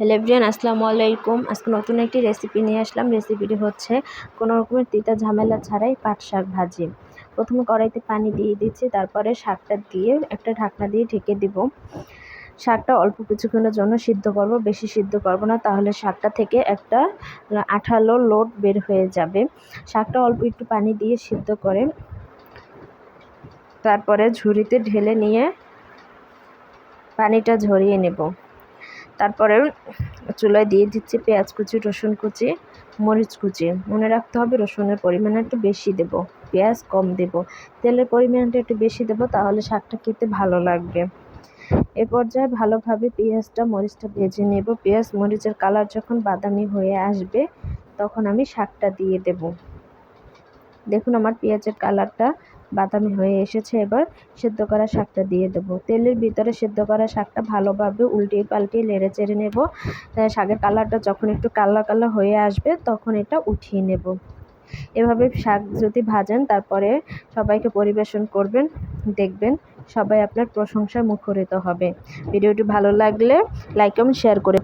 Hello everyone আসসালামু আলাইকুম। আজকে নতুন একটি রেসিপি নিয়ে আসলাম। রেসিপিটি হচ্ছে কোনো রকমের তিতা ঝামেলা ছাড়াই পাট শাক ভাজি। প্রথমে কড়াইতে পানি দিয়ে দিচ্ছি, তারপরে শাকটা দিয়ে একটা ঢাকনা দিয়ে ঢেকে দিব। শাকটা অল্প কিছুক্ষণের জন্য সিদ্ধ করব, বেশি সিদ্ধ করব না, তাহলে শাকটা থেকে একটা আঠালো লোড বের হয়ে যাবে। শাকটা অল্প একটু পানি দিয়ে সিদ্ধ করে তারপরে ঝুড়িতে ঢেলে নিয়ে পানিটা ঝরিয়ে নেব। তারপরে চুলায় দিয়ে দিচ্ছি পেঁয়াজ কুচি, রসুন কুচি, মরিচ কুচি। মনে রাখতে হবে রসুনের পরিমাণ একটু বেশি দেব, পেঁয়াজ কম দেব। তেলের পরিমাণটা একটু বেশি দেব, তাহলে শাকটা খেতে ভালো লাগবে। এ পর্যায়ে ভালোভাবে পেঁয়াজটা, মরিচটা ভেজে নেব। পেঁয়াজ, মরিচের কালার যখন বাদামি হয়ে আসবে, তখন আমি শাকটা দিয়ে দেব। দেখুন আমার পেঁয়াজের কালারটা বাদামি হয়ে এসেছে এবার। সেদ্ধ করা শাকটা দিয়ে দেবো। তেলের ভিতরে সেদ্ধ করা শাকটা ভালোভাবে উল্টিয়ে পাল্টিয়ে নেড়ে চেড়ে নেব। শাকের কালারটা যখন একটু কালো কালো হয়ে আসবে তখন এটা উঠিয়ে নেব। এভাবে শাক যদি ভাজেন তারপরে সবাইকে পরিবেশন করবেন, দেখবেন সবাই আপনার প্রশংসায় মুখরিত হবে। ভিডিওটি ভালো লাগলে লাইক এবং শেয়ার করে